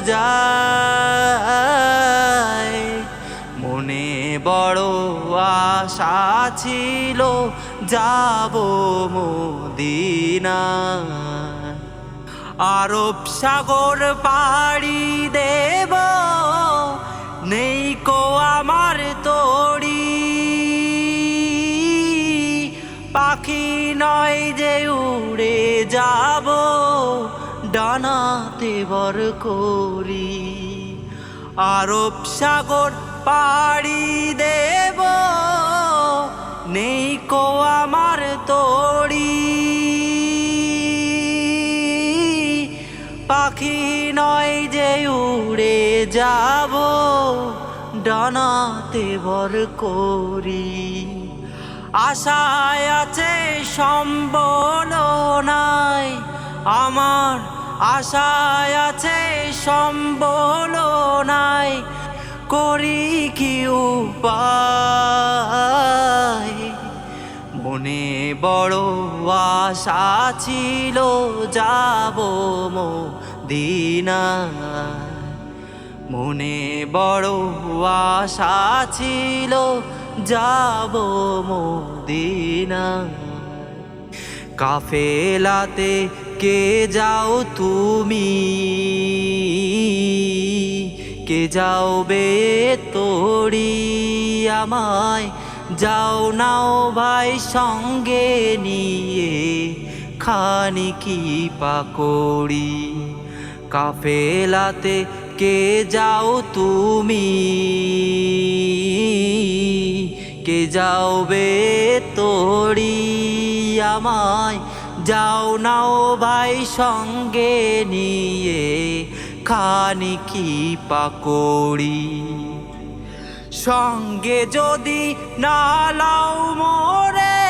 রওজায় মনে বড় আশা ছিল, যাব মদিনায়। আরব সাগর পাড়ি দেব, নেই কো আমার তড়ি পাখি নয় যে উড়ে যাব ডানাতে বর করি। আরব সাগর পাড়ি দেব, নেই কো আমার তড়ি পাখি নয় যে উড়ে যাব, ডানাতে ভর করি। আশায় আছে সম্বল নাই, আমার আশায় আছে সম্বল নাই করি কি মনে বড় আশা ছিল, যাব মদিনা মনে বড় আশা ছিল, যাব মদিনা কাফেলাতে কে যাও তুমি? কে যাও বে তোড়ি আমায়? যাও নাও ভাই সঙ্গে নিয়ে খানি কি পাকড়ি। কাফেলাতে কে যাও তুমি? কে যাও বে তোড়ি আমায়? যাও নাও ভাই সঙ্গে নিয়ে খানি কি পাকড়ি। সঙ্গে যদি না লাও মোরে,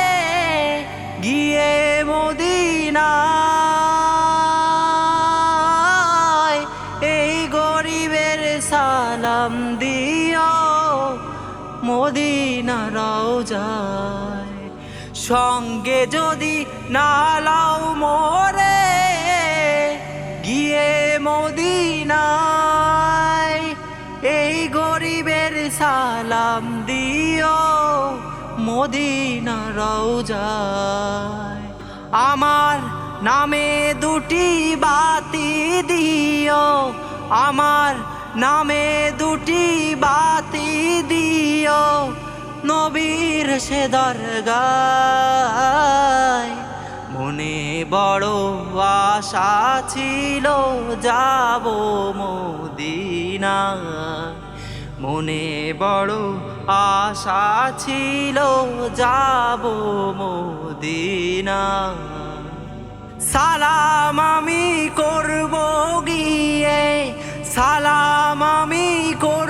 গিয়ে মদিনায় এই গরিবের সালাম দিও, মদিনারাও যায়। সঙ্গে যদি নালাও মোরে, গিয়ে মদিনায় এই গরিবের সালাম দিও মদিনারাও যায় আমার নামে দুটি বাতি দিও, আমার নামে দুটি বাতি দিও নবীর সে দরগায়। মনে বড় আশা ছিল, যাব মদিনা মনে বড় আশা ছিল, যাব মদিনা সালাম আমি করব গিয়ে, সালাম আমি করব